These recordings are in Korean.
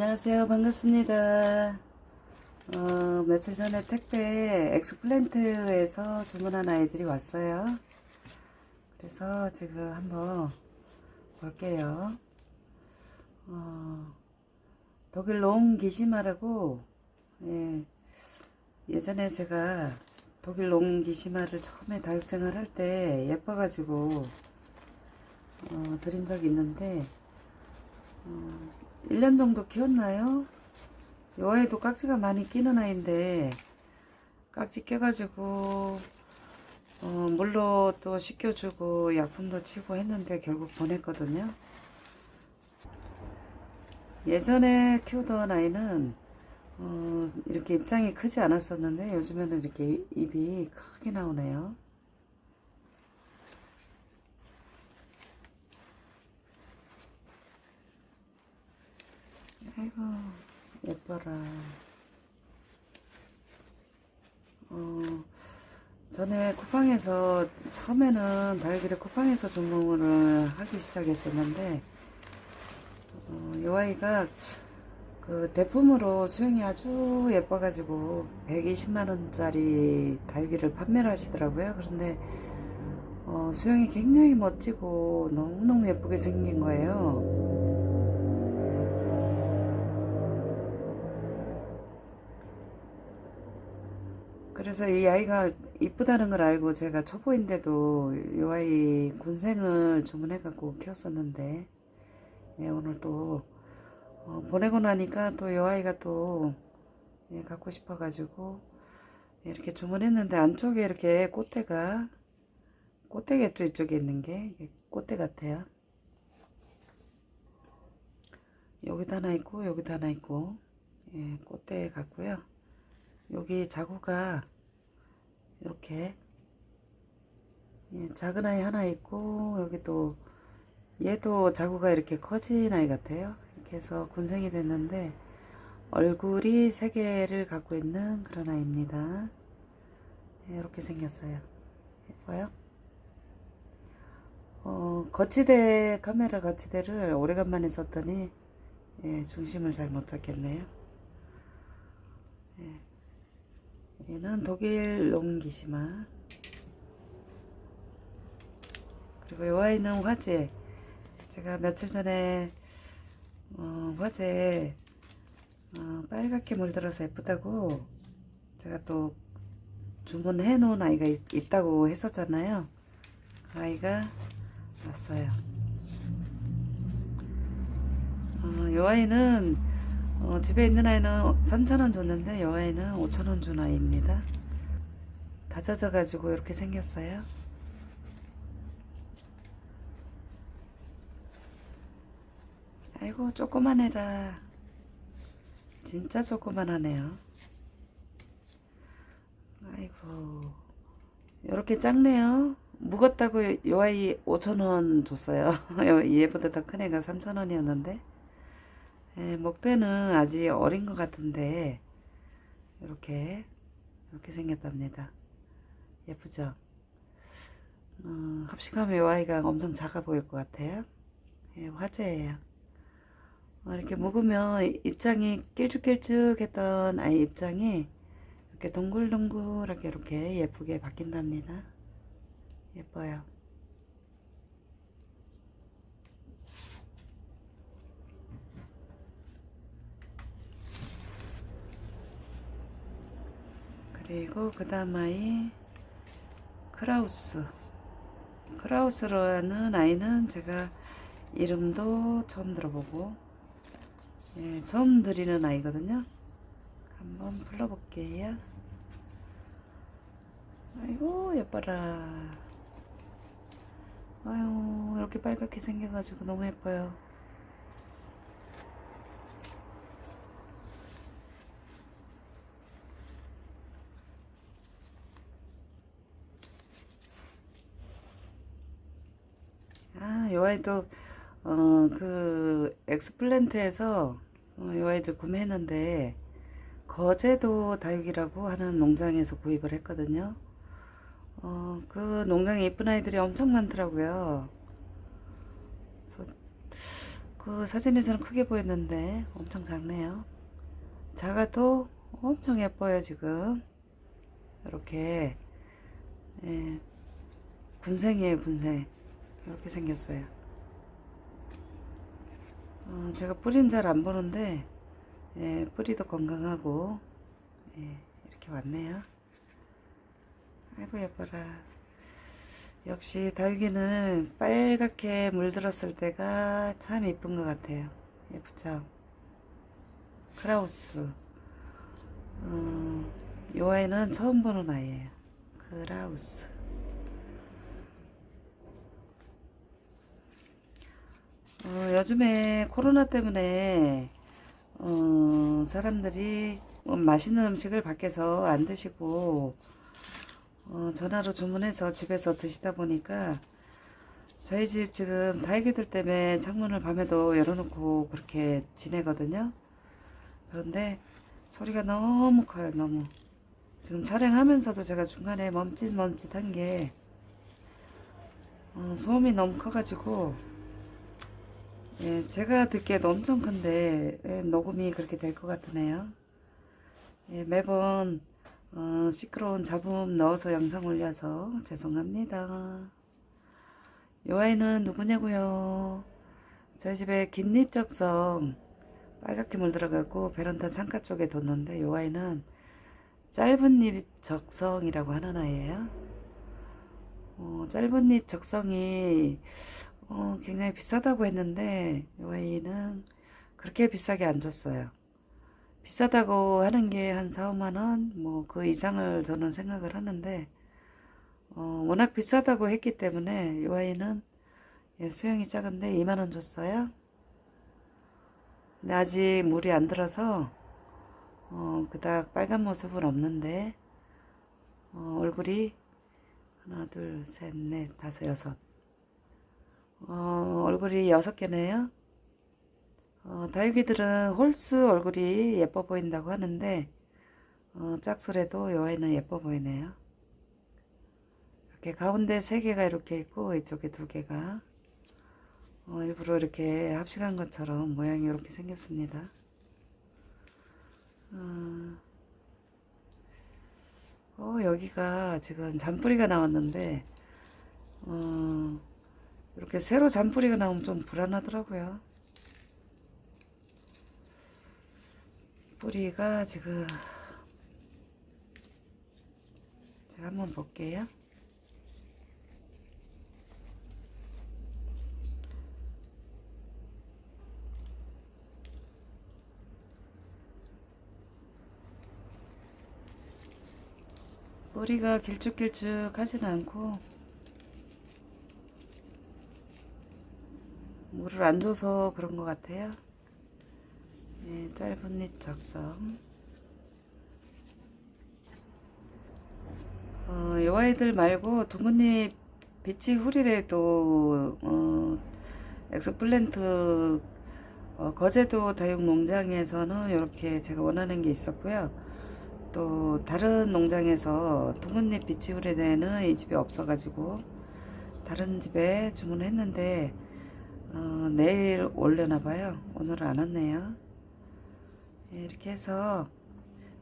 안녕하세요. 반갑습니다. 어, 며칠 전에 택배 엑스플랜트에서 주문한 아이들이 왔어요. 그래서 지금 한번 볼게요. 어, 독일 롱 기시마라고, 예, 예전에 제가 독일 롱 기시마를 처음에 다육생활 할 때 예뻐가지고, 어, 드린 적이 있는데, 어, 1년 정도 키웠나요? 요 아이도 깍지가 많이 끼는 아이인데 깍지 껴가지고 어, 물로 또 씻겨주고 약품도 치고 했는데 결국 보냈거든요. 예전에 키우던 아이는 어, 이렇게 입장이 크지 않았었는데 요즘에는 이렇게 입이 크게 나오네요. 아이고 예뻐라. 어, 전에 쿠팡에서 처음에는 다육이를 쿠팡에서 주문을 하기 시작했었는데 어, 이 아이가 그 대품으로 수영이 아주 예뻐가지고 120만 원짜리 다육이를 판매를 하시더라고요. 그런데 어, 수영이 굉장히 멋지고 너무너무 예쁘게 생긴 거예요. 그래서 이 아이가 이쁘다는 걸 알고 제가 초보인데도 이 아이 군생을 주문해갖고 키웠었는데 예, 오늘 또 어, 보내고 나니까 또 이 아이가 또 예, 갖고 싶어가지고 이렇게 주문했는데 안쪽에 이렇게 꽃대가 꽃대겠죠 이쪽에 있는 게 꽃대 같아요. 여기도 하나 있고 여기도 하나 있고 예, 꽃대 같고요 여기 자구가 이렇게 예, 작은 아이 하나 있고 여기 또 얘도 자구가 이렇게 커진 아이 같아요. 이렇게 해서 군생이 됐는데 얼굴이 세 개를 갖고 있는 그런 아이입니다. 예, 이렇게 생겼어요. 예뻐요? 어, 거치대 카메라 거치대를 오래간만에 썼더니 예, 중심을 잘 못 잡겠네요. 예. 얘는 독일 롱기시마. 그리고 이 아이는 화재. 제가 며칠 전에 어, 화재 어, 빨갛게 물들어서 예쁘다고 제가 또 주문해 놓은 아이가 있, 다고 했었잖아요. 그 아이가 왔어요. 어, 이 아이는 어, 집에 있는 아이는 3,000원 줬는데 이 아이는 5,000원 준 아이입니다. 다 젖어가지고 이렇게 생겼어요. 아이고 조그만 해라. 진짜 조그만 하네요. 아이고 이렇게 작네요. 무겁다고 이 아이 5,000원 줬어요. 얘보다 더 큰 애가 3,000원이었는데 예, 목대는 아직 어린 것 같은데 이렇게 이렇게 생겼답니다. 예쁘죠? 어, 합식하면 이 아이가 엄청 작아 보일 것 같아요. 예, 화제예요. 어, 이렇게 묵으면 입장이 길쭉길쭉했던 아이 입장이 이렇게 동글동글하게 이렇게 예쁘게 바뀐답니다. 예뻐요. 그리고 그 다음 아이 크라우스. 크라우스라는 아이는 제가 이름도 처음 들어보고 예, 처음 드리는 아이거든요. 한번 불러볼게요. 아이고 예뻐라. 아유 이렇게 빨갛게 생겨가지고 너무 예뻐요 아, 요 아이도 어, 그 엑스플랜트에서 어, 요 아이들 구매했는데 거제도 다육이라고 하는 농장에서 구입을 했거든요. 어, 그 농장에 이쁜 아이들이 엄청 많더라고요. 그래서 그그 사진에서는 크게 보였는데 엄청 작네요. 작아도 엄청 예뻐요 지금. 이렇게 예, 군생이에요 군생. 이렇게 생겼어요. 어, 제가 뿌리는 잘 안 보는데 예, 뿌리도 건강하고 예, 이렇게 왔네요. 아이고 예뻐라. 역시 다육이는 빨갛게 물들었을 때가 참 예쁜 것 같아요. 예쁘죠? 크라우스. 음, 이 아이는 처음 보는 아이예요. 크라우스. 어, 요즘에 코로나 때문에 어, 사람들이 뭐 맛있는 음식을 밖에서 안 드시고 어, 전화로 주문해서 집에서 드시다 보니까 저희 집 지금 다육이들 때문에 창문을 밤에도 열어놓고 그렇게 지내거든요. 그런데 소리가 너무 커요, 너무. 지금 촬영하면서도 제가 중간에 멈칫멈칫한 게 어, 소음이 너무 커가지고 예, 제가 듣기에도 엄청 큰데 예, 녹음이 그렇게 될 것 같으네요. 예, 매번 어, 시끄러운 잡음 넣어서 영상 올려서 죄송합니다. 요 아이는 누구냐고요? 저희 집에 긴잎 적성 빨갛게 물들어가고 베란다 창가 쪽에 뒀는데 요 아이는 짧은 잎 적성이라고 하는 아이예요. 어, 짧은 잎 적성이 어, 굉장히 비싸다고 했는데 요 아이는 그렇게 비싸게 안 줬어요. 비싸다고 하는 게 한 4, 5만 원, 뭐 그 이상을 저는 생각을 하는데 어, 워낙 비싸다고 했기 때문에 이 아이는 예, 수영이 작은데 2만 원 줬어요. 근데 아직 물이 안 들어서 어, 그닥 빨간 모습은 없는데 어, 얼굴이 하나, 둘, 셋, 넷, 다섯, 여섯 어, 얼굴이 여섯 개네요. 어, 다육이들은 홀수 얼굴이 예뻐 보인다고 하는데 어, 짝수래도 요 아이는 예뻐 보이네요. 이렇게 가운데 세 개가 이렇게 있고 이쪽에 두 개가 어, 일부러 이렇게 합식한 것처럼 모양이 이렇게 생겼습니다. 어, 어, 여기가 지금 잔뿌리가 나왔는데 어, 이렇게 새로 잔뿌리가 나오면 좀 불안하더라고요. 뿌리가 지금 제가 한번 볼게요. 뿌리가 길쭉길쭉하지는 않고 물을 안 줘서 그런 것 같아요. 네, 짧은 잎 적성. 어, 요 아이들 말고 두문잎 비치 후리레도 어, 엑스플랜트 어, 거제도 다육 농장에서는 이렇게 제가 원하는 게 있었고요. 또 다른 농장에서 두문잎 비치 후리레는 이 집에 없어가지고 다른 집에 주문했는데 어, 내일 올려나 봐요. 오늘은 안 왔네요. 예, 이렇게 해서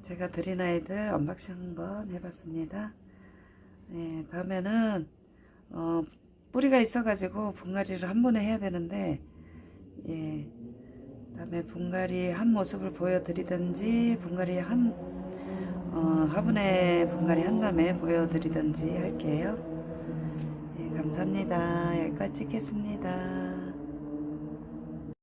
제가 드린 아이들 언박싱 한번 해봤습니다. 예, 다음에는 어, 뿌리가 있어가지고 분갈이를 한 번에 해야 되는데 예, 다음에 분갈이 한 모습을 보여드리든지 분갈이 한 어, 화분에 분갈이 한 다음에 보여드리든지 할게요. 예, 감사합니다. 여기까지 찍겠습니다.